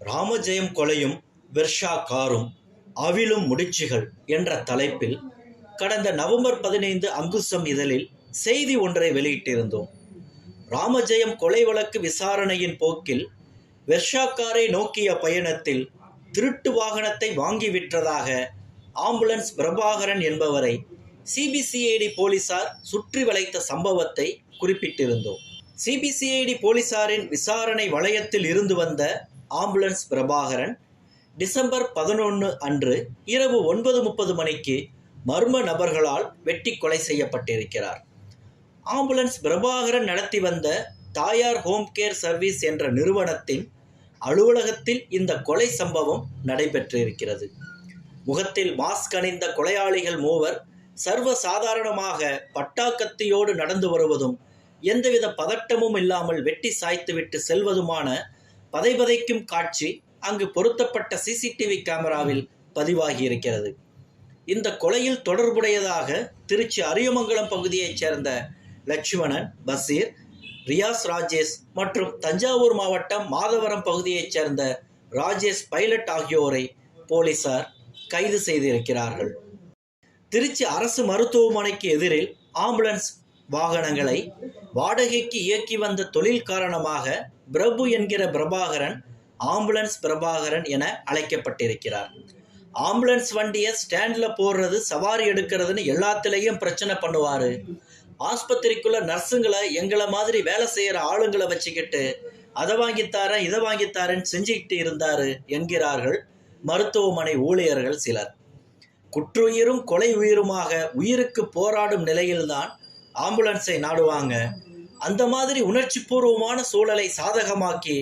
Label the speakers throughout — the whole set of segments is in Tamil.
Speaker 1: ராமஜெயம் கொலையும் வெர்ஷா காரும் அவிழும் முடிச்சுகள் என்ற தலைப்பில் கடந்த நவம்பர் பதினைந்து அங்குசம் இதழில் செய்தி ஒன்றை வெளியிட்டிருந்தோம். ராமஜெயம் கொலை வழக்கு விசாரணையின் போக்கில் வெர்ஷா காரை நோக்கிய பயணத்தில் திருட்டு வாகனத்தை வாங்கி விற்றதாக ஆம்புலன்ஸ் பிரபாகரன் என்பவரை சிபிசிஐடி போலீசார் சுற்றி வளைத்த சம்பவத்தை குறிப்பிட்டிருந்தோம். சிபிசிஐடி போலீசாரின் விசாரணை வளையத்தில் இருந்து வந்த ஆம்புலன்ஸ் பிரபாகரன் டிசம்பர் பதினொன்று அன்று இரவு ஒன்பது முப்பது மணிக்கு மர்ம நபர்களால் வெட்டி கொலை செய்யப்பட்டிருக்கிறார். ஆம்புலன்ஸ் பிரபாகரன் நடத்தி வந்த தாயார் ஹோம் கேர் சர்வீஸ் என்ற நிறுவனத்தின் அலுவலகத்தில் இந்த கொலை சம்பவம் நடைபெற்றிருக்கிறது. முகத்தில் மாஸ்க் அணிந்த கொலையாளிகள் மூவர் சர்வ சாதாரணமாக பட்டாக்கத்தியோடு நடந்து வருவதும் எந்தவித பதட்டமும் இல்லாமல் வெட்டி சாய்த்துவிட்டு செல்வதுமான பதைபதைக்கும் காட்சி அங்கு பொருத்தப்பட்ட சிசிடிவி கேமராவில் பதிவாகி இருக்கிறது இந்த கொலையில் தொடர்புடையதாக திருச்சி அரியமங்கலம் பகுதியைச் சேர்ந்த லட்சுமணன் பசீர் ரியாஸ் ராஜேஷ் மற்றும் தஞ்சாவூர் மாவட்டம் மாதவரம் பகுதியைச் சேர்ந்த ராஜேஷ் பைலட் ஆகியோரை போலீசார் கைது செய்திருக்கிறார்கள். திருச்சி அரசு மருத்துவமனைக்கு எதிரில் ஆம்புலன்ஸ் வாகனங்களை வாடகைக்கு இயக்கி வந்த தொழில் காரணமாக பிரபு என்கிற பிரபாகரன் ஆம்புலன்ஸ் பிரபாகரன் என அழைக்கப்பட்டிருக்கிறார். ஆம்புலன்ஸ் வண்டியை ஸ்டாண்டில் போடுறது சவாரி எடுக்கிறதுன்னு எல்லாத்துலேயும் பிரச்சனை பண்ணுவார். ஆஸ்பத்திரிக்குள்ள நர்ஸுங்களை எங்களை மாதிரி வேலை செய்கிற ஆளுங்களை வச்சுக்கிட்டு அதை வாங்கித்தாரேன் இதை வாங்கித்தாரேன்னு செஞ்சுக்கிட்டு இருந்தார் என்கிறார்கள் மருத்துவமனை ஊழியர்கள் சிலர். குற்றுயிரும் கொலை உயிருமாக உயிருக்கு போராடும் நிலையில்தான் ஆம்புலன்ஸை நாடுவாங்க. அந்த மாதிரி உணர்ச்சி பூர்வமான சூழலை சாதகமாக்கி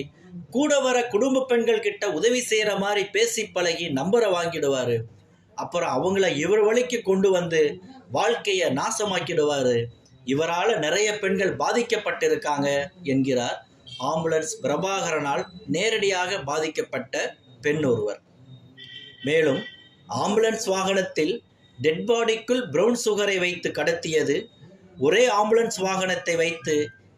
Speaker 1: கூட வர குடும்ப பெண்கள் கிட்ட உதவி செய்கிற மாதிரி பேசி பழகி நம்பரை வாங்கிடுவார். அப்புறம் அவங்கள இவர் வழிக்கு கொண்டு வந்து வாழ்க்கையை நாசமாக்கிடுவார். இவரால் நிறைய பெண்கள் பாதிக்கப்பட்டிருக்காங்க என்கிறார் ஆம்புலன்ஸ் பிரபாகரனால் நேரடியாக பாதிக்கப்பட்ட பெண் ஒருவர். மேலும் ஆம்புலன்ஸ் வாகனத்தில் டெட் பாடிக்குள் ப்ரௌன் சுகரை வைத்து கடத்தியது ஒரே ஆம்புலன்ஸ் வாகனத்தை வைத்து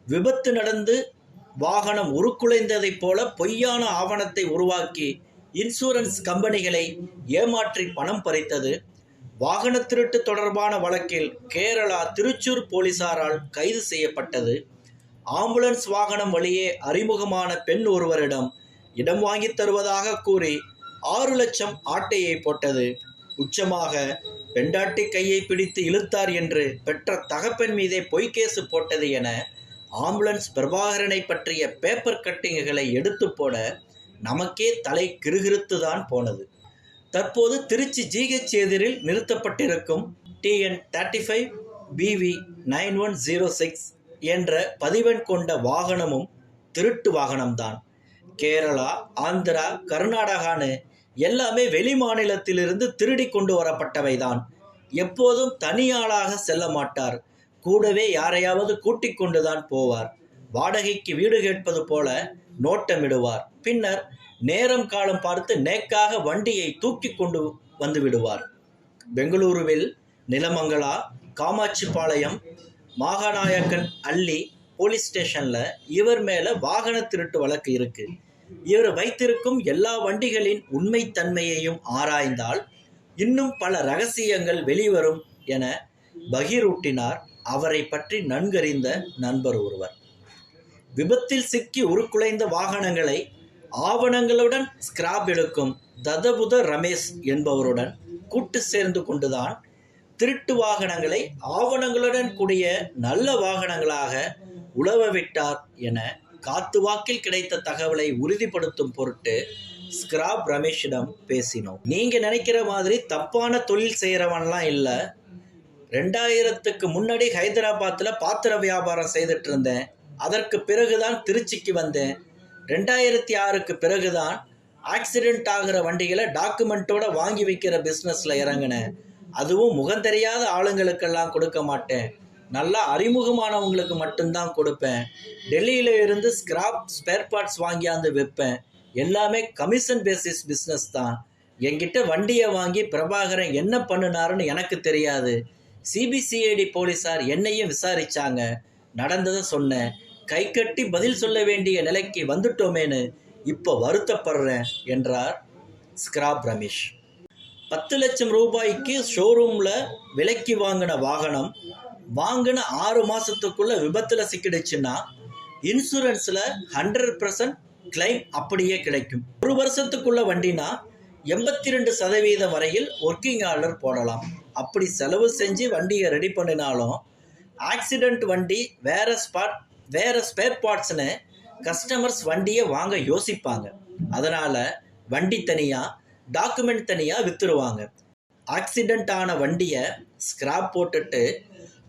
Speaker 1: விபத்து நடந்து வாகனம் உருக்குலைந்ததைப் போல பொய்யான ஆவணத்தை உருவாக்கி இன்சூரன்ஸ் கம்பெனிகளை ஏமாற்றி பணம் பறித்தது. வாகன திருட்டு தொடர்பான வழக்கில் கேரளா திருச்சூர் போலீசாரால் கைது செய்யப்பட்டது. ஆம்புலன்ஸ் வாகனம் வழியே அறிமுகமான பெண் ஒருவரிடம் இடம் வாங்கித் தருவதாக கூறி ஆறு லட்சம் ஆட்டையை போட்டது. உச்சமாக பெண்டாட்டி கையை பிடித்து இழுத்தார் என்று பெற்ற தகப்பன் மீதே பொய்கேசு போட்டது என ஆம்புலன்ஸ் பிரபாகரனை பற்றிய பேப்பர் கட்டிங்குகளை எடுத்து போட நமக்கே தலை கிருகிருத்து தான் போனது. தற்போது திருச்சி ஜிஹெச் எதிரில் நிறுத்தப்பட்டிருக்கும் TN thirty five PV nine one zero six என்ற பதிவெண் கொண்ட வாகனமும் திருட்டு வாகனம்தான். கேரளா ஆந்திரா கர்நாடகான்னு எல்லாமே வெளி மாநிலத்திலிருந்து திருடி கொண்டு வரப்பட்டவைதான். எப்போதும் தனியாளாக செல்ல மாட்டார். கூடவே யாரையாவது கூட்டிக் கொண்டுதான் போவார். வாடகைக்கு வீடு கேட்பது போல நோட்டமிடுவார். பின்னர் நேரம் காலம் பார்த்து நேக்காக வண்டியை தூக்கி கொண்டு வந்து விடுவார். பெங்களூருவில் நிலமங்கலா காமாட்சிபாளையம் மாகாநாயக்கன் அள்ளி போலீஸ் ஸ்டேஷனில் இவர் மேலே வாகன திருட்டு வழக்கு இருக்கு. இவர் வைத்திருக்கும் எல்லா வண்டிகளின் உண்மைத்தன்மையையும் ஆராய்ந்தால் இன்னும் பல ரகசியங்கள் வெளிவரும் என பகிரூட்டினார் அவரை பற்றி நன்கறிந்த நண்பர் ஒருவர். விபத்தில் சிக்கி உருக்குலைந்த வாகனங்களை ஆவணங்களுடன் ஸ்கிராப் எடுக்கும் ததபுத ரமேஷ் என்பவருடன் கூட்டு சேர்ந்து கொண்டுதான் திருட்டு வாகனங்களை ஆவணங்களுடன் கூடிய நல்ல வாகனங்களாக உழவ விட்டார் என காத்து வாக்கில் கிடைத்த தகவலை உறுதிப்படுத்தும் பொருட்டு ஸ்கிராப் ரமேஷிடம் பேசினோம். நீங்க நினைக்கிற மாதிரி தப்பான தொழில் செய்யறவன்லாம் இல்லை. ரெண்டாயிரத்துக்கு முன்னாடி ஹைதராபாத்தில் பாத்திர வியாபாரம் செய்துட்டு இருந்தேன் அதற்கு பிறகுதான் திருச்சிக்கு வந்தேன். ரெண்டாயிரத்தி ஆறுக்கு பிறகுதான் ஆக்சிடெண்ட் ஆகிற வண்டிகளை டாக்குமெண்ட்டோட வாங்கி வைக்கிற பிஸ்னஸில் இறங்கினேன். அதுவும் முகம் தெரியாத ஆளுங்களுக்கெல்லாம் கொடுக்க மாட்டேன். நல்லா அறிமுகமானவங்களுக்கு மட்டும்தான் கொடுப்பேன். டெல்லியில் இருந்து ஸ்கிராப் ஸ்பேர் பார்ட்ஸ் வாங்கியாந்து விற்பேன். எல்லாமே கமிஷன் பேசிஸ் பிஸ்னஸ் தான். என்கிட்ட வண்டியை வாங்கி பிரபாகரன் என்ன பண்ணினாருன்னு எனக்கு தெரியாது. சிபிசிஐடி போலீஸார் என்னையும் விசாரிச்சாங்க. நடந்ததை சொன்னேன் கை கட்டி பதில் சொல்ல வேண்டிய நிலைக்கு வந்துட்டோமேன்னு இப்போ வருத்தப்படுறேன் என்றார் ஸ்கிராப் ரமேஷ். பத்து லட்சம் ரூபாய்க்கு ஷோரூமில் விலைக்கு வாங்கின வாகனம் வாங்கின ஆறு மாதத்துக்குள்ளே விபத்தில் சிக்கிடுச்சுன்னா இன்சூரன்ஸில் ஹண்ட்ரட் பர்சன்ட் கிளைம் அப்படியே கிடைக்கும். ஒரு வருஷத்துக்குள்ள வண்டினா எண்பத்தி ரெண்டு சதவீதம் வரையில் ஒர்க்கிங் ஆர்டர் போடலாம். அப்படி செலவு செஞ்சு வண்டியை ரெடி பண்ணினாலும் ஆக்சிடெண்ட் வண்டி வேற ஸ்பாட் வேற ஸ்பேர் பார்ட்ஸ்னு கஸ்டமர்ஸ் வண்டியை வாங்க யோசிப்பாங்க. அதனால் வண்டி தனியாக டாக்குமெண்ட் தனியாக விற்றுருவாங்க ஆக்சிடெண்ட் ஆன வண்டியை ஸ்கிராப் போட்டுட்டு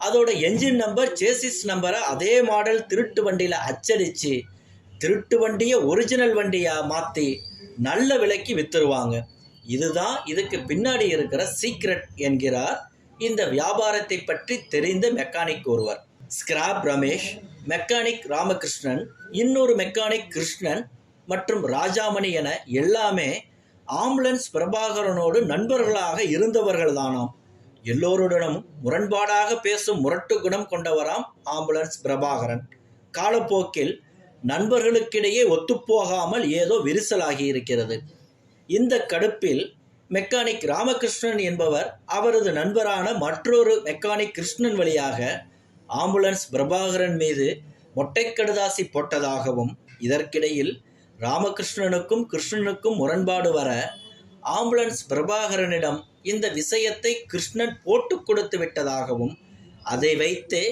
Speaker 1: அதோட என்ஜின் நம்பர் சேசிஸ் நம்பரை அதே மாடல் திருட்டு வண்டியில் அச்சடித்து திருட்டு வண்டியை ஒரிஜினல் வண்டியாக மாற்றி நல்ல விலைக்கு வித்துருவாங்க. இதுதான் இதுக்கு பின்னாடி இருக்கிற சீக்ரெட் என்கிறார் இந்த வியாபாரத்தை பற்றி தெரிந்த மெக்கானிக் ஒருவர். ஸ்கிராப் ரமேஷ் மெக்கானிக் ராமகிருஷ்ணன் இன்னொரு மெக்கானிக் கிருஷ்ணன் மற்றும் ராஜாமணி என எல்லாமே ஆம்புலன்ஸ் பிரபாகரனோடு நண்பர்களாக இருந்தவர்கள் தானாம் எல்லோருடனும் முரண்பாடாக பேசும் முரட்டு குணம் கொண்டவராம் ஆம்புலன்ஸ் பிரபாகரன். காலப்போக்கில் நண்பர்களுக்கிடையே ஒத்துப்போகாமல் ஏதோ விரிசலாகி இருக்கிறது. இந்த கடுப்பில் மெக்கானிக் ராமகிருஷ்ணன் என்பவர் அவரது நண்பரான மற்றொரு மெக்கானிக் கிருஷ்ணன் வழியாக ஆம்புலன்ஸ் பிரபாகரன் மீது மொட்டைக்கடுதாசி போட்டதாகவும் இதற்கிடையில் ராமகிருஷ்ணனுக்கும் கிருஷ்ணனுக்கும் முரண்பாடு வர ஆம்புலன்ஸ் பிரபாகரனிடம் இந்த விஷயத்தை கிருஷ்ணன் போட்டு கொடுத்து விட்டதாகவும் அதை வைத்தே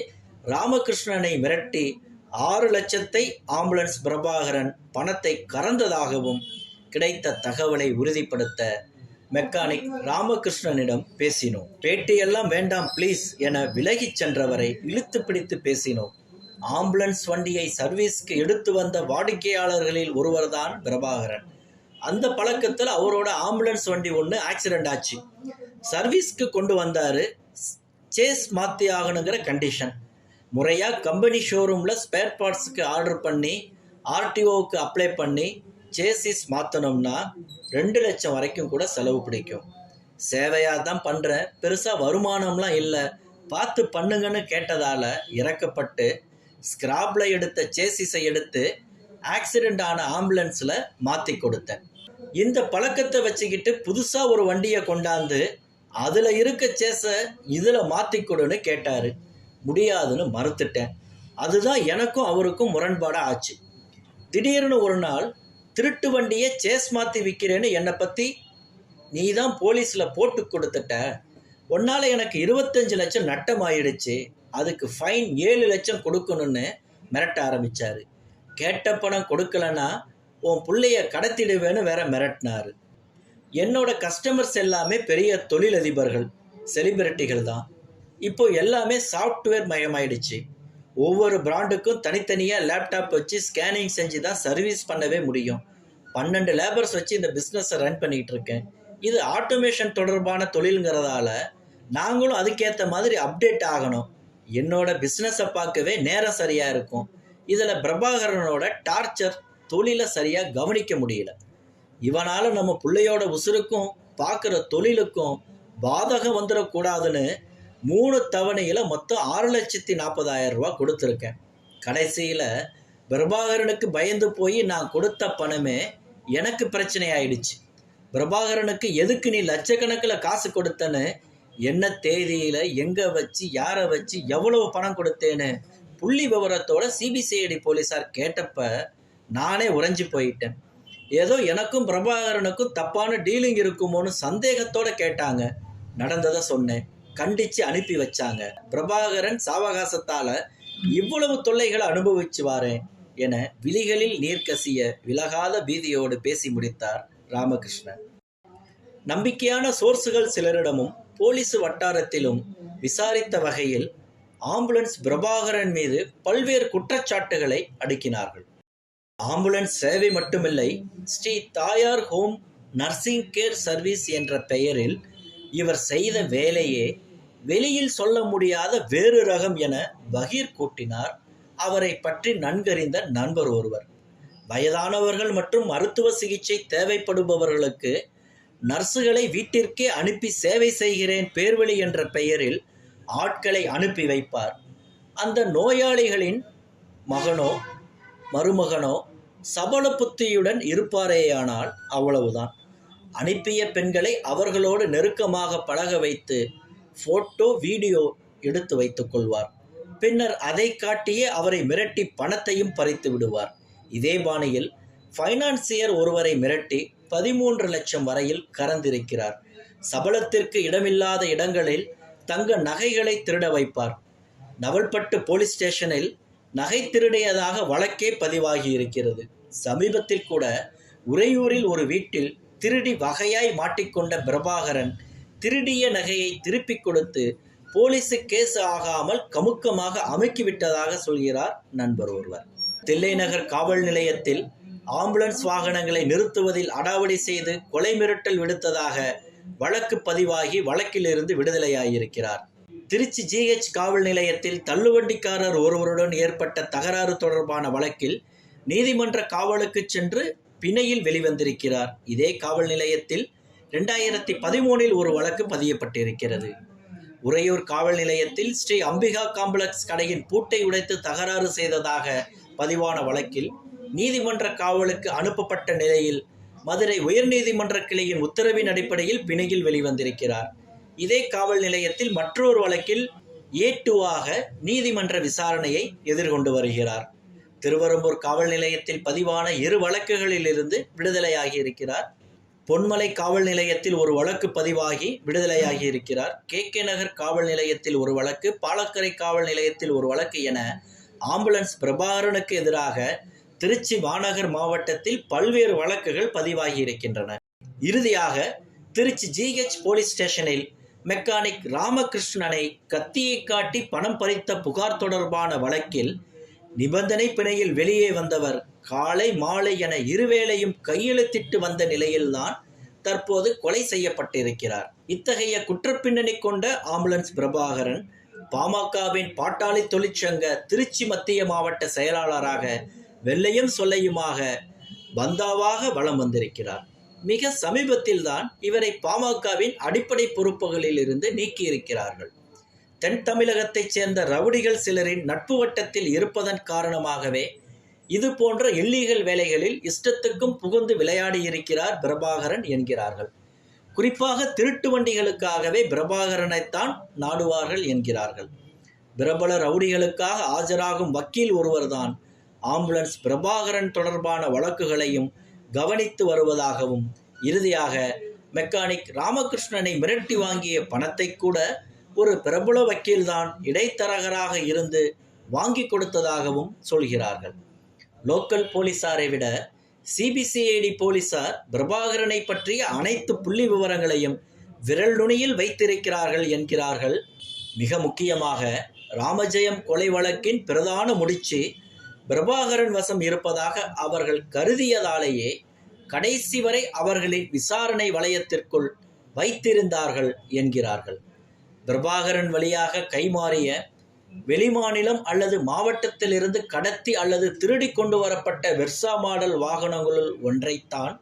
Speaker 1: ராமகிருஷ்ணனை மிரட்டி ஆறு லட்சத்தை ஆம்புலன்ஸ் பிரபாகரன் பணத்தை கறந்ததாகவும் கிடைத்த தகவலை உறுதிப்படுத்த மெக்கானிக் ராமகிருஷ்ணனிடம் பேசினோம். பேட்டியெல்லாம் வேண்டாம் ப்ளீஸ் என விலகிச் சென்றவரை இழுத்து பிடித்து பேசினோம். ஆம்புலன்ஸ் வண்டியை சர்வீஸ்க்கு எடுத்து வந்த வாடிக்கையாளர்களில் ஒருவர்தான் பிரபாகரன். அந்த பழக்கத்தில் அவரோட ஆம்புலன்ஸ் வண்டி ஒன்று ஆக்சிடெண்ட் ஆச்சு. சர்வீஸ்க்கு கொண்டு வந்தார் சேஸ் மாற்றி ஆகணுங்கிற கண்டிஷன் முறையாக கம்பெனி ஷோரூமில் ஸ்பேர் பார்ட்ஸுக்கு ஆர்டர் பண்ணி ஆர்டிஓவுக்கு அப்ளை பண்ணி சேசிஸ் மாற்றணும்னா ரெண்டு லட்சம் வரைக்கும் கூட செலவு பிடிக்கும். சேவையாக தான் பண்ணுறேன் பெருசாக வருமானம்லாம் இல்லை. பார்த்து பண்ணுங்கன்னு கேட்டதால் இறக்கப்பட்டு ஸ்கிராப்பில் எடுத்த சேசிஸை எடுத்து ஆக்சிடெண்ட் ஆன ஆம்புலன்ஸில் மாற்றி கொடுத்தேன். இந்த பழக்கத்தை வச்சுக்கிட்டு புதுசாக ஒரு வண்டியை கொண்டாந்து அதில் இருக்க சேஸை இதில் மாற்றி கொடுன்னு கேட்டார். முடியாதுன்னு மறுத்துட்டேன். அதுதான் எனக்கும் அவருக்கும் முரண்பாடாக ஆச்சு. திடீர்னு ஒரு நாள் திருட்டு வண்டியை சேஸ் மாற்றி விற்கிறேன்னு என்னை பற்றி நீ தான் போலீஸில் போட்டு கொடுத்துட்ட. உன்னால் எனக்கு இருபத்தஞ்சு லட்சம் நட்டம் ஆயிடுச்சு அதுக்கு ஃபைன் ஏழு லட்சம் கொடுக்கணும்னு மிரட்ட ஆரம்பித்தார் கேட்ட பணம் கொடுக்கலன்னா உன் பிள்ளைய கடத்திடுவேன்னு வேற மிரட்டினார். என்னோட கஸ்டமர்ஸ் எல்லாமே பெரிய தொழிலதிபர்கள் செலிபிரிட்டிகள் தான். இப்போ எல்லாமே சாஃப்ட்வேர் மயமாயிடுச்சு. ஒவ்வொரு பிராண்டுக்கும் தனித்தனியாக லேப்டாப் வச்சு ஸ்கேனிங் செஞ்சு தான் சர்வீஸ் பண்ணவே முடியும். பன்னெண்டு லேபர்ஸ் வச்சு இந்த பிஸ்னஸை ரன் பண்ணிகிட்டு இருக்கேன். இது ஆட்டோமேஷன் தொடர்பான தொழிலுங்கிறதால நாங்களும் அதுக்கேற்ற மாதிரி அப்டேட் ஆகணும். என்னோட பிஸ்னஸை பார்க்கவே நேரம் சரியாக இருக்கும். இதில் பிரபாகரனோட டார்ச்சர் தொழிலை சரியாக கவனிக்க முடியல. இவனால் நம்ம பிள்ளையோட உசுருக்கும் பார்க்குற தொழிலுக்கும் பாதகம் வந்துடக்கூடாதுன்னு மூணு தவணையில் மொத்தம் ஆறு லட்சத்தி நாற்பதாயிரம் ரூபா கொடுத்துருக்கேன். கடைசியில் பிரபாகரனுக்கு பயந்து போய் நான் கொடுத்த பணமே எனக்கு பிரச்சனை ஆயிடுச்சு பிரபாகரனுக்கு எதுக்கு நீ லட்சக்கணக்கில் காசு கொடுத்தன்னு? என்ன தேதியில் எங்கே வச்சு யாரை வச்சு எவ்வளவு பணம் கொடுத்தேன்னு? புள்ளி விவரத்தோட சிபிசிஐடி போலீஸார் கேட்டப்ப நானே உறைஞ்சி போயிட்டேன். ஏதோ எனக்கும் பிரபாகரனுக்கும் தப்பான டீலிங் இருக்குமோன்னு சந்தேகத்தோடு கேட்டாங்க. நடந்ததை சொன்னேன். கண்டிச்சு அனுப்பி வச்சாங்க. பிரபாகரன் சாவகாசத்தால இவ்வளவு தொல்லைகளை அனுபவிச்சு வாரேன் என விழிகளில் நீர் கசிய விலகாத பீதியோடு பேசி முடித்தார் ராமகிருஷ்ணன். நம்பிக்கையான சோர்ஸுகள் சிலரிடமும் போலீஸ் வட்டாரத்திலும் விசாரித்த வகையில் ஆம்புலன்ஸ் பிரபாகரன் மீது பல்வேறு குற்றச்சாட்டுகளை அடுக்கினார்கள். ஆம்புலன்ஸ் சேவை மட்டுமில்லை ஸ்ரீ தாயார் ஹோம் நர்சிங் கேர் சர்வீஸ் என்ற பெயரில் இவர் செய்த வேலையே வெளியில் சொல்ல முடியாத வேறு ரகம் என பகீர் கூட்டினார். அவரை பற்றி நன்கறிந்த நண்பர் ஒருவர். வயதானவர்கள் மற்றும் மருத்துவ சிகிச்சை தேவைப்படுபவர்களுக்கு நர்ஸுகளை வீட்டிற்கே அனுப்பி சேவை செய்கிறேன் பேர்வழி என்ற பெயரில் ஆட்களை அனுப்பி வைப்பார். அந்த நோயாளிகளின் மகனோ மருமகனோ சபல புத்தியுடன் இருப்பாரேயானால் அவ்வளவுதான். அனுப்பிய பெண்களை அவர்களோடு நெருக்கமாக பழக வைத்து போட்டோ வீடியோ எடுத்து வைத்துக் கொள்வார். பின்னர் அதை காட்டியே அவரை மிரட்டி பணத்தையும் பறித்து விடுவார். இதே பாணியில் ஃபைனான்சியர் ஒருவரை மிரட்டி பதிமூன்று லட்சம் வரையில் கறந்திருக்கிறார். சபலத்திற்கு இடமில்லாத இடங்களில் தங்க நகைகளை திருட வைப்பார். நவல்பட்டு போலீஸ் ஸ்டேஷனில் நகை திருடியதாக வழக்கே பதிவாகி இருக்கிறது. சமீபத்தில் கூட உறையூரில் ஒரு வீட்டில் திருடி வகையாய் மாட்டிக்கொண்ட பிரபாகரன் திருடிய நகையை திருப்பிக் கொடுத்து போலீஸு கேஸ் ஆகாமல் கமுக்கமாக அமுக்கிவிட்டதாக சொல்கிறார் நண்பர் ஒருவர். தில்லைநகர் காவல் நிலையத்தில் ஆம்புலன்ஸ் வாகனங்களை நிறுத்துவதில் அடாவடி செய்து கொலை மிரட்டல் விடுத்ததாக வழக்கு பதிவாகி வழக்கிலிருந்து விடுதலையாகியிருக்கிறார் திருச்சி ஜிஹெச் காவல் நிலையத்தில் தள்ளுவண்டிக்காரர் ஒருவருடன் ஏற்பட்ட தகராறு தொடர்பான வழக்கில் நீதிமன்ற காவலுக்கு சென்று பிணையில் வெளிவந்திருக்கிறார். இதே காவல் நிலையத்தில் ரெண்டாயிரத்தி பதிமூனில் ஒரு வழக்கு பதியப்பட்டிருக்கிறது. உறையூர் காவல் நிலையத்தில் ஸ்ரீ அம்பிகா காம்ப்ளெக்ஸ் கடையின் பூட்டை உடைத்து தகராறு செய்ததாக பதிவான வழக்கில் நீதிமன்ற காவலுக்கு அனுப்பப்பட்ட நிலையில் மதுரை உயர்நீதிமன்ற கிளையின் உத்தரவின் அடிப்படையில் பிணையில் வெளிவந்திருக்கிறார். இதே காவல் நிலையத்தில் மற்றொரு வழக்கில் ஏ நீதிமன்ற விசாரணையை எதிர்கொண்டு வருகிறார். திருவரம்பூர் காவல் நிலையத்தில் பதிவான இரு வழக்குகளிலிருந்து விடுதலையாகி இருக்கிறார். பொன்மலை காவல் நிலையத்தில் ஒரு வழக்கு பதிவாகி விடுதலையாகி இருக்கிறார். கே. கே. நகர் காவல் நிலையத்தில் ஒரு வழக்கு பாலக்கரை காவல் நிலையத்தில் ஒரு வழக்கு என ஆம்புலன்ஸ் பிரபாகரனுக்கு எதிராக திருச்சி மாநகர் மாவட்டத்தில் பல்வேறு வழக்குகள் பதிவாகி இருக்கின்றன. இறுதியாக திருச்சி ஜிஹெச் போலீஸ் ஸ்டேஷனில் மெக்கானிக் ராமகிருஷ்ணனை கத்தியை காட்டி பணம் பறித்த புகார் தொடர்பான வழக்கில் நிபந்தனை பிணையில் வெளியே வந்தவர் காலை மாலை என இருவேளையும் கையெழுத்திட்டு வந்த நிலையில்தான் தற்போது கொலை செய்யப்பட்டிருக்கிறார். இத்தகைய குற்றப்பின்னணி கொண்ட ஆம்புலன்ஸ் பிரபாகரன் பாமகவின் பாட்டாளி தொழிற்சங்க திருச்சி மத்திய மாவட்ட செயலாளராக வெள்ளையும் சொல்லையுமாக பந்தாவாக வலம் வந்திருக்கிறார். மிக சமீபத்தில்தான் இவரை பாமகவின் அடிப்படை பொறுப்புகளில் இருந்து நீக்கியிருக்கிறார்கள். தென் தமிழகத்தைச் சேர்ந்த ரவுடிகள் சிலரின் நட்பு வட்டத்தில் இருப்பதன் காரணமாகவே இது போன்ற இல்லீகல் வேலைகளில் இஷ்டத்துக்கும் புகுந்து விளையாடி இருக்கிறார் பிரபாகரன் என்கிறார்கள். குறிப்பாக திருட்டு வண்டிகளுக்காகவே பிரபாகரனைத்தான் நாடுவார்கள் என்கிறார்கள். பிரபல ரவுடிகளுக்காக ஆஜராகும் வக்கீல் ஒருவர்தான். ஆம்புலன்ஸ் பிரபாகரன் தொடர்பான வழக்குகளையும் கவனித்து வருவதாகவும் இறுதியாக மெக்கானிக் ராமகிருஷ்ணனை மிரட்டி வாங்கிய பணத்தை கூட ஒரு பிரபல வக்கீல்தான் இடைத்தரகராக இருந்து வாங்கி கொடுத்ததாகவும் சொல்கிறார்கள். லோக்கல் போலீசாரை விட சிபிசிஐடி போலீசார் பிரபாகரனை பற்றிய அனைத்து புள்ளி விவரங்களையும் விரல் நுனியில் வைத்திருக்கிறார்கள் என்கிறார்கள். மிக முக்கியமாக ராமஜெயம் கொலை வழக்கின் பிரதான முடிச்சு பிரபாகரன் வசம் இருப்பதாக அவர்கள் கருதியதாலேயே கடைசி வரை அவர்களின் விசாரணை வளையத்திற்குள் வைத்திருந்தார்கள் என்கிறார்கள். பிரபாகரன் வழியாக கைமாறிய வெளிமாநிலம் அல்லது மாவட்டத்திலிருந்து கடத்தி அல்லது திருடி கொண்டு வரப்பட்ட வெர்சா மாடல் வாகனங்களுள் ஒன்றைத்தான்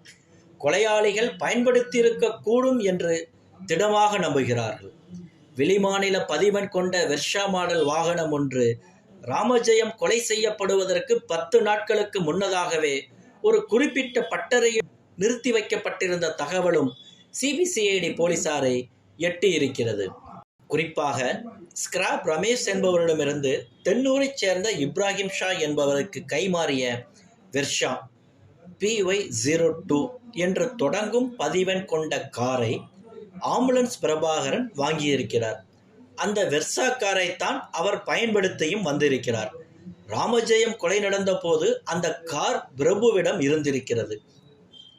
Speaker 1: கொலையாளிகள் பயன்படுத்தியிருக்கக்கூடும் என்று திடமாக நம்புகிறார்கள். வெளிமாநில பதிவன் கொண்ட வெர்ஷா மாடல் வாகனம் ஒன்று ராமஜெயம் கொலை செய்யப்படுவதற்கு பத்து நாட்களுக்கு முன்னதாகவே ஒரு குறிப்பிட்ட பட்டறையில் நிறுத்தி வைக்கப்பட்டிருந்த தகவலும் சிபிசிஐடி போலீசாரை எட்டியிருக்கிறது. குறிப்பாக ஸ்கிராப் ரமேஷ் என்பவரிடமிருந்து தென்னூரைச் சேர்ந்த இப்ராஹிம் ஷா என்பவருக்கு கைமாறிய வெர்ஷா பிஒய் ஜீரோ டூ என்று தொடங்கும் பதிவெண் கொண்ட காரை ஆம்புலன்ஸ் பிரபாகரன் வாங்கியிருக்கிறார். அந்த வெர்சா காரைத்தான் அவர் பயன்படுத்தியும் வந்திருக்கிறார். ராமஜெயம் கொலை நடந்தபோது அந்த கார் பிரபுவிடம் இருந்திருக்கிறது.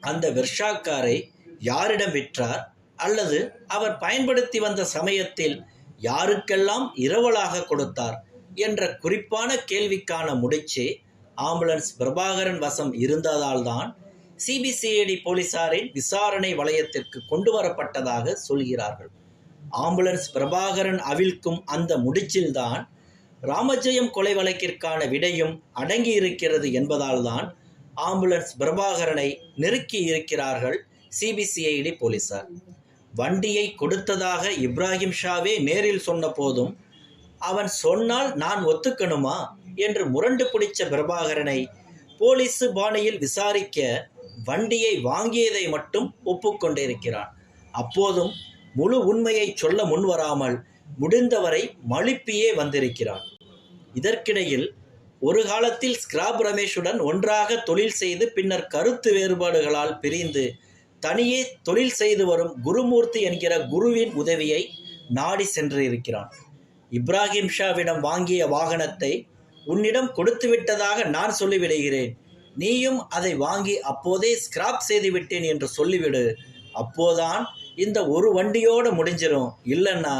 Speaker 1: அந்த வெர்ஷா காரை யாரிடம் விற்றார்? அல்லது அவர் பயன்படுத்தி வந்த சமயத்தில் யாருக்கெல்லாம் இரவலாக கொடுத்தார் என்ற குறிப்பான கேள்விக்கான முடிச்சு ஆம்புலன்ஸ் பிரபாகரன் வசம் இருந்ததால்தான் சிபிசிஐடி போலீசாரின் விசாரணை வளையத்திற்கு கொண்டு வரப்பட்டதாக சொல்கிறார்கள். ஆம்புலன்ஸ் பிரபாகரன் அவிழ்க்கும் அந்த முடிச்சில்தான் ராமஜெயம் கொலை வழக்கிற்கான விடையும் அடங்கியிருக்கிறது என்பதால்தான் ஆம்புலன்ஸ் பிரபாகரனை நெருக்கி இருக்கிறார்கள் சிபிசிஐடி போலீசார். வண்டியை கொடுத்ததாக இப்ராஹிம் ஷாவே நேரில் சொன்ன போதும் அவன் சொன்னால் நான் ஒத்துக்கணுமா? என்று முரண்டு பிடிச்ச பிரபாகரனை போலீஸ் பாணியில் விசாரிக்க வண்டியை வாங்கியதை மட்டும் ஒப்புக்கொண்டிருக்கிறான். அப்போதும் முழு உண்மையை சொல்ல முன்வராமல் முடிந்தவரை மழுப்பியே வந்திருக்கிறான். இதற்கிடையில் ஒரு காலத்தில் ஸ்கிராப் ரமேஷுடன் ஒன்றாக தொழில் செய்து பின்னர் கருத்து வேறுபாடுகளால் பிரிந்து தனியே தொழில் செய்து வரும் குருமூர்த்தி என்கிற குருவின் உதவியை நாடி சென்றிருக்கிறான். இப்ராஹிம் ஷாவிடம் வாங்கிய வாகனத்தை உன்னிடம் கொடுத்து விட்டதாக நான் சொல்லிவிடுகிறேன். நீயும் அதை வாங்கி அப்போதே ஸ்கிராப் செய்து விட்டேன் என்று சொல்லிவிடு. அப்போதான் இந்த ஒரு வண்டியோடு முடிஞ்சிடும் இல்லைன்னா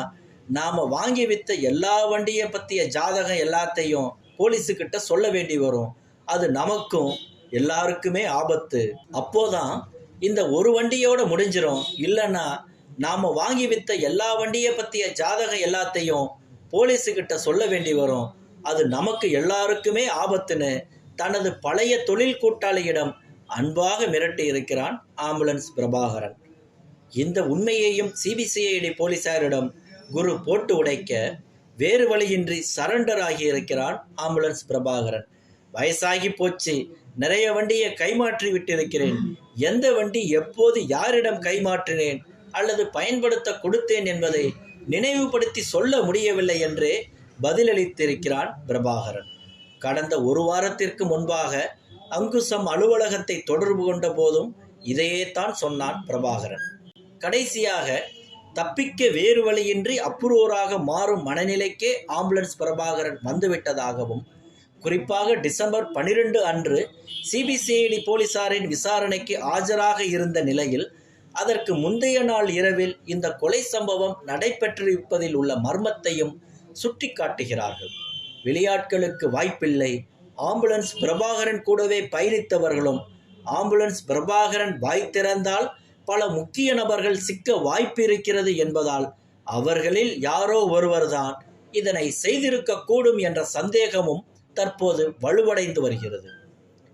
Speaker 1: நாம் வாங்கி வித்த எல்லா வண்டியை பற்றிய ஜாதகம் எல்லாத்தையும் போலீஸுக்கிட்ட சொல்ல வேண்டி வரும். அது நமக்கும் எல்லாருக்குமே ஆபத்து. அப்போதான் இந்த ஒரு வண்டியோட முடிஞ்சிடும் இல்லைன்னா நாம் வாங்கி வித்த எல்லா வண்டியை பற்றிய ஜாதகம் எல்லாத்தையும் போலீஸுக்கிட்ட சொல்ல வேண்டி வரும். அது நமக்கு எல்லாருக்குமே ஆபத்துன்னு தனது பழைய தொழில் கூட்டாளியிடம் அன்பாக மிரட்டி இருக்கிறான் ஆம்புலன்ஸ் பிரபாகரன். இந்த உண்மையையும் சிபிசிஐடி போலீசாரிடம் குரு போட்டு உடைக்க வேறு வழியின்றி சரண்டர் ஆகியிருக்கிறான் ஆம்புலன்ஸ் பிரபாகரன். வயசாகி போச்சு. நிறைய வண்டியை கைமாற்றி விட்டிருக்கிறேன். எந்த வண்டி எப்போது யாரிடம் கைமாற்றினேன் அல்லது பயன்படுத்த கொடுத்தேன் என்பதை நினைவுபடுத்தி சொல்ல முடியவில்லை என்றே பதிலளித்திருக்கிறான் பிரபாகரன். கடந்த ஒரு வாரத்திற்கு முன்பாக அங்குசம் அலுவலகத்தை தொடர்பு கொண்ட போதும் இதையே தான் சொன்னான் பிரபாகரன். கடைசியாக தப்பிக்க வேறு வழியின்றி அப்ரூவராக மாறும் மனநிலைக்கே ஆம்புலன்ஸ் பிரபாகரன் வந்துவிட்டதாகவும் குறிப்பாக டிசம்பர் பனிரெண்டு அன்று சிபிசிஐடி போலீசாரின் விசாரணைக்கு ஆஜராக இருந்த நிலையில் அதற்கு முந்தைய நாள் இரவில் இந்த கொலை சம்பவம் நடைபெற்றிருப்பதில் உள்ள மர்மத்தையும் சுட்டிக்காட்டுகிறார்கள். வெளியாட்களுக்கு வாய்ப்பில்லை. ஆம்புலன்ஸ் பிரபாகரன் கூடவே பயணித்தவர்களும் ஆம்புலன்ஸ் பிரபாகரன் வாய் திறந்தால் பல முக்கிய நபர்கள் சிக்க வாய்ப்பு இருக்கிறது என்பதால் அவர்களில் யாரோ ஒருவர்தான் இதனை செய்திருக்கக்கூடும் என்ற சந்தேகமும் தற்போது வலுவடைந்து வருகிறது.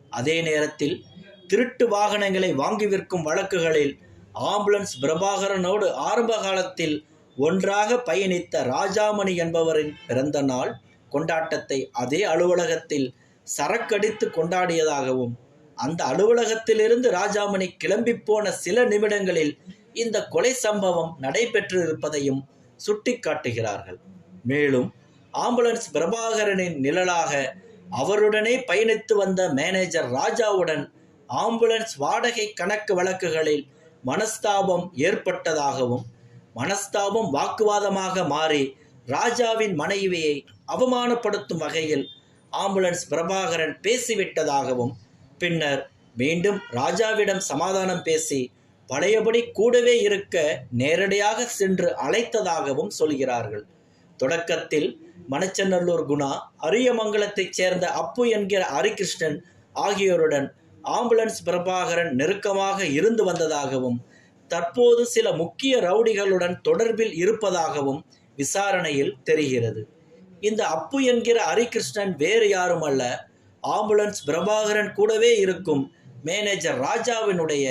Speaker 1: அதே நேரத்தில் திருட்டு வாகனங்களை வாங்கி விற்கும் வழக்குகளில் ஆம்புலன்ஸ் பிரபாகரனோடு ஆரம்ப காலத்தில் ஒன்றாக பயணித்த ராஜாமணி என்பவரின் பிறந்த நாள் கொண்டாட்டத்தை அதே அலுவலகத்தில் சரக்கடித்து கொண்டாடியதாகவும் அந்த அலுவலகத்திலிருந்து ராஜாமணி கிளம்பி போன சில நிமிடங்களில் இந்த கொலை சம்பவம் நடைபெற்றிருப்பதையும் சுட்டிக்காட்டுகிறார்கள். மேலும் ஆம்புலன்ஸ் பிரபாகரனின் நிழலாக அவருடனே பயணித்து வந்த மேனேஜர் ராஜாவுடன் ஆம்புலன்ஸ் வாடகை கணக்கு வழக்குகளில் மனஸ்தாபம் ஏற்பட்டதாகவும் மனஸ்தாபம் வாக்குவாதமாக மாறி ராஜாவின் மனைவியை அவமானப்படுத்தும் வகையில் ஆம்புலன்ஸ் பிரபாகரன் பேசிவிட்டதாகவும் பின்னர் மீண்டும் ராஜாவிடம் சமாதானம் பேசி பழையபடி கூடவே இருக்க நேரடியாக சென்று அழைத்ததாகவும் சொல்கிறார்கள். தொடக்கத்தில் மணச்சநல்லூர் குணா அரியமங்கலத்தைச் சேர்ந்த அப்பு என்கிற ஹரிகிருஷ்ணன் ஆகியோருடன் ஆம்புலன்ஸ் பிரபாகரன் நெருக்கமாக இருந்து வந்ததாகவும் தற்போது சில முக்கிய ரவுடிகளுடன் தொடர்பில் இருப்பதாகவும் விசாரணையில் தெரிகிறது. இந்த அப்பு என்கிற ஹரிகிருஷ்ணன் வேறு யாரும் அல்ல ஆம்புலன்ஸ் பிரபாகரன் கூடவே இருக்கும் மேனேஜர் ராஜாவினுடைய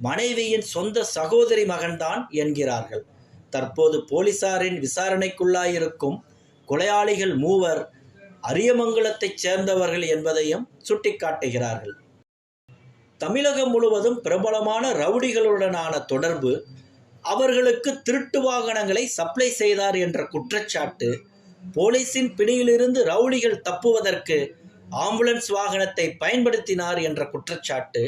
Speaker 1: மனைவியின் சொந்த சகோதரி மகன்தான் என்கிறார்கள். தற்போது போலீசாரின் விசாரணைக்குள்ளாயிருக்கும் கொலையாளிகள் மூவர் அரியமங்கலத்தைச் சேர்ந்தவர்கள் என்பதையும் சுட்டிக்காட்டுகிறார்கள். தமிழகம் முழுவதும் பிரபலமான ரவுடிகளுடனான தொடர்பு அவர்களுக்கு திருட்டு வாகனங்களை சப்ளை செய்தார் என்ற குற்றச்சாட்டு போலீசின் பிடியிலிருந்து ரவுடிகள் தப்புவதற்கு ஆம்புலன்ஸ் வாகனத்தை பயன்படுத்தினார் என்ற குற்றச்சாட்டு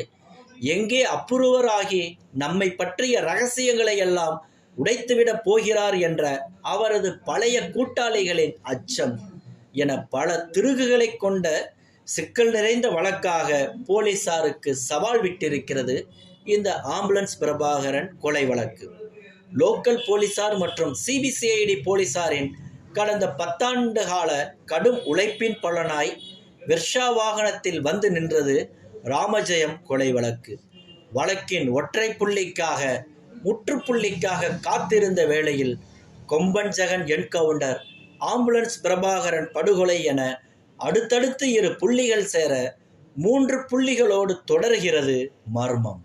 Speaker 1: எங்கே அப்புருவராகி நம்மை பற்றிய ரகசியங்களை எல்லாம் உடைத்துவிடப் போகிறார் என்ற அவரது பழைய கூட்டாளிகளின் அச்சம். என பல திருகுகளை கொண்ட சிக்கல் நிறைந்த வழக்காக போலீசாருக்கு சவால் விட்டிருக்கிறது இந்த ஆம்புலன்ஸ் பிரபாகரன் கொலை வழக்கு. லோக்கல் போலீசார் மற்றும் சிபிசிஐடி போலீசாரின் கடந்த பத்தாண்டு கால கடும் உழைப்பின் பலனாய் விர்ஷா வாகனத்தில் வந்து நின்றது ராமஜெயம் கொலை வழக்கு. வழக்கின் ஒற்றை புள்ளிக்காக முற்றுப்புள்ளிக்காக காத்திருந்த வேளையில் கொம்பன் ஜெகன் என்கவுண்டர் ஆம்புலன்ஸ் பிரபாகரன் படுகொலை என அடுத்தடுத்து இரு புள்ளிகள் சேர மூன்று புள்ளிகளோடு தொடர்கிறது மர்மம்.